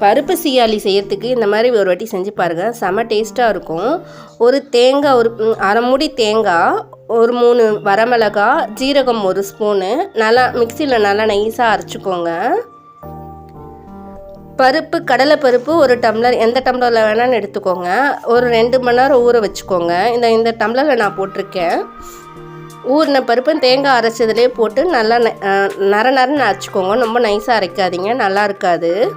பருப்பு சீயாளி செய்யறதுக்கு இந்த மாதிரி ஒரு வாட்டி செஞ்சு பாருங்கள் செம டேஸ்ட்டாக இருக்கும். ஒரு தேங்காய் ஒரு அரை மூடி தேங்காய் ஒரு மூணு வரமிளகா ஜீரகம் ஒரு ஸ்பூனு நல்லா மிக்சியில் நல்லா நைஸாக அரைச்சிக்கோங்க. பருப்பு கடலை பருப்பு ஒரு டம்ளர் எந்த டம்ளரில் வேணாலும் எடுத்துக்கோங்க. ஒரு ரெண்டு மணி நேரம் ஊற வச்சுக்கோங்க. இந்த இந்த டம்ளரில் நான் போட்டிருக்கேன். ஊறின பருப்பு தேங்காய் அரைச்சதுலேயே போட்டு நல்லா ந- நர நரன்னு அரைச்சிக்கோங்க. ரொம்ப நைஸாக அரைக்காதீங்க. நல்லா இருக்காது.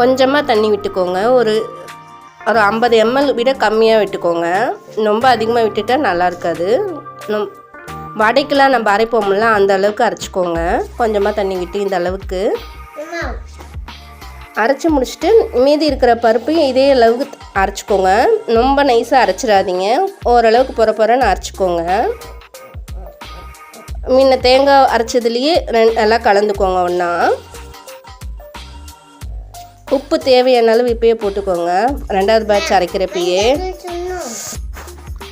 கொஞ்சமாக தண்ணி விட்டுக்கோங்க. ஒரு ஒரு ஐம்பது எம்எல் விட கம்மியாக விட்டுக்கோங்க. ரொம்ப அதிகமாக விட்டுட்டா நல்லா இருக்காது. நம் வடைக்கெலாம் நம்ம அரைப்போம்ல அந்த அளவுக்கு அரைச்சிக்கோங்க. கொஞ்சமாக தண்ணி விட்டு இந்த அளவுக்கு. அரைச்சி முடிச்சுட்டு மீதி இருக்கிற பருப்பையும் இதே அளவுக்கு அரைச்சிக்கோங்க. ரொம்ப நைஸாக அரைச்சிடாதீங்க. ஓரளவுக்கு பொற பொறன்னு அரைச்சிக்கோங்க. முன்ன தேங்காய் அரைச்சதுலேயே ரெண்டு நல்லா கலந்துக்கோங்க ஒன்றா உப்பு தேவையான அளவு இப்பயே போட்டுக்கோங்க. ரெண்டாவது பேட்ச் அரைக்கிறப்பயே.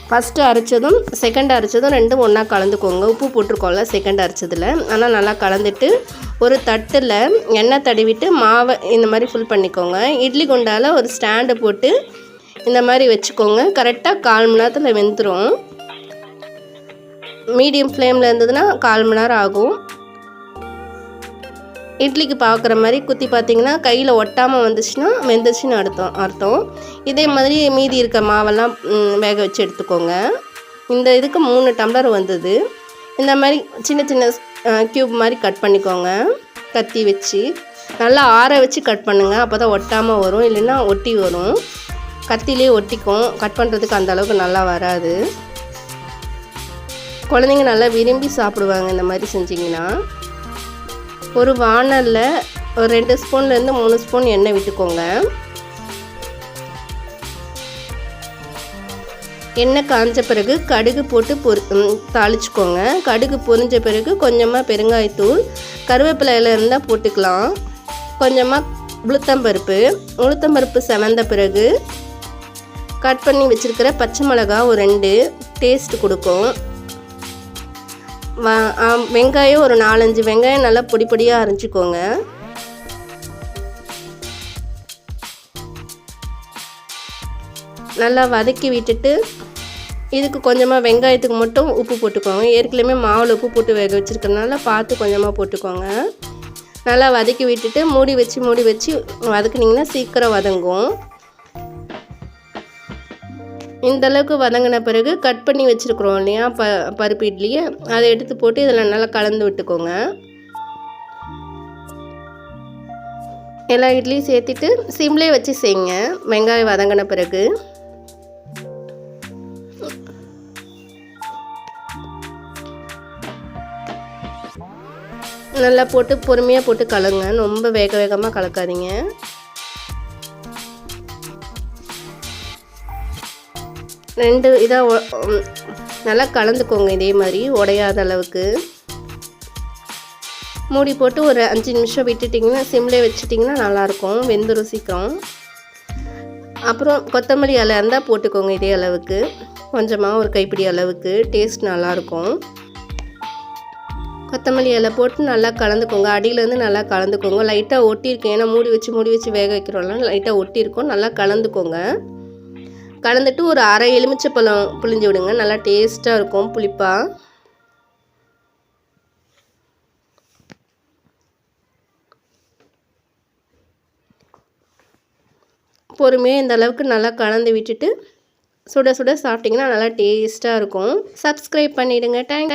ஃபஸ்ட்டு அரைச்சதும் செகண்ட் அரைச்சதும் ரெண்டும் ஒன்றா கலந்துக்கோங்க. உப்பு போட்டிருக்கோம்ல செகண்ட் அரைச்சதில். ஆனால் நல்லா கலந்துட்டு ஒரு தட்டில் எண்ணெய் தடவிட்டு மாவை இந்த மாதிரி ஃபுல் பண்ணிக்கோங்க. இட்லி குண்டால் ஒரு ஸ்டாண்டு போட்டு இந்த மாதிரி வச்சுக்கோங்க. கரெக்டாக கால் மணி நேரத்தில் வெந்துடும் மீடியம் ஃப்ளேமில் இருந்ததுன்னா கால் மணி நேரம் ஆகும். இட்லிக்கு பார்க்குற மாதிரி குத்தி பார்த்தீங்கன்னா கையில் ஒட்டாமல் வந்துச்சுன்னா வெந்துச்சுன்னு அர்த்தம் அர்த்தம். இதே மாதிரி மீதி இருக்க மாவெல்லாம் வேக வச்சு எடுத்துக்கோங்க. இந்த இதுக்கு மூணு டம்ளர் வந்தது. இந்த மாதிரி சின்ன சின்ன க்யூப் மாதிரி கட் பண்ணிக்கோங்க. கத்தி வச்சு. நல்லா ஆற வச்சு கட் பண்ணுங்கள் அப்போ தான் ஒட்டாமல் வரும். இல்லைன்னா ஒட்டி வரும். கத்திலே ஒட்டிக்கும். கட் பண்ணுறதுக்கு அந்த அளவுக்கு நல்லா வராது. குழந்தைங்க நல்லா விரும்பி சாப்பிடுவாங்க இந்த மாதிரி செஞ்சிங்கன்னா. ஒரு வானலில் ஒரு ரெண்டு ஸ்பூன்லேருந்து மூணு ஸ்பூன் எண்ணெய் விட்டுக்கோங்க. எண்ணெய் காஞ்ச பிறகு கடுகு போட்டு பொரி தாளிச்சுக்கோங்க. கடுகு பொரிஞ்ச பிறகு கொஞ்சமாக பெருங்காயத்தூள் கருவேப்பிலையில் இருந்தால் போட்டுக்கலாம். கொஞ்சமாக உளுத்தம்பருப்பு உளுத்தம்பருப்பு செவந்த பிறகு கட் பண்ணி வச்சுருக்கிற பச்சை மிளகா ஒரு ரெண்டு டேஸ்ட் கொடுக்கும். வெங்காயம் ஒரு நாலஞ்சு வெங்காயம் நல்லா பொடி பொடியாக அரைஞ்சிக்கோங்க. நல்லா வதக்கி விட்டுட்டு இதுக்கு கொஞ்சமாக வெங்காயத்துக்கு மட்டும் உப்பு போட்டுக்கோங்க. ஏற்கனவே மாவில் உப்பு போட்டு வேக வச்சுருக்கறனால பார்த்து கொஞ்சமாக போட்டுக்கோங்க. நல்லா வதக்கி விட்டுட்டு மூடி வச்சு மூடி வச்சு வதக்குனிங்கன்னா சீக்கிரம் வதங்கும். இந்த அளவுக்கு வதங்கின பிறகு கட் பண்ணி வச்சுருக்குறோம் இல்லையா? ப பருப்பு இட்லியை. அதை எடுத்து போட்டு இதில் நல்லா கலந்து விட்டுக்கோங்க. எல்லா இட்லியும் சேர்த்துட்டு சிம்லே வச்சு செய்யுங்க. வெங்காயம் வதங்கின பிறகு. நல்லா போட்டு பொறுமையாக போட்டு கலங்க. ரொம்ப வேக வேகமாக கலக்காதீங்க. ரெண்டு இதாக நல்லா கலந்துக்கோங்க இதே மாதிரி உடையாத அளவுக்கு. மூடி போட்டு ஒரு அஞ்சு நிமிஷம் விட்டுட்டிங்கன்னா சிம்லே வச்சிட்டிங்கன்னா நல்லாயிருக்கும் வெந்து ருசிக்கும். அப்புறம் கொத்தமல்லி இலை இருந்தால் போட்டுக்கோங்க இதே அளவுக்கு. கொஞ்சமாக ஒரு கைப்பிடி அளவுக்கு டேஸ்ட் நல்லாயிருக்கும். கொத்தமல்லி இலை போட்டு நல்லா கலந்துக்கோங்க. அடியிலேருந்து நல்லா கலந்துக்கோங்க. லைட்டாக ஒட்டியிருக்கேன். ஏன்னா மூடி வச்சு மூடி வச்சு வேக வைக்கிறோம்ல லைட்டாக ஒட்டியிருக்கோம். நல்லா கலந்துக்கோங்க. கலந்துட்டு ஒரு அரை எலுமிச்சை பழம் புளிஞ்சு விடுங்க. நல்லா டேஸ்ட்டாக இருக்கும் புளிப்பாக பொறுமையாக இந்த அளவுக்கு நல்லா கலந்து விட்டுட்டு சுட சுட சாப்பிட்டிங்கன்னா நல்லா டேஸ்ட்டாக இருக்கும். சப்ஸ்கிரைப் பண்ணிவிடுங்க தேங்க்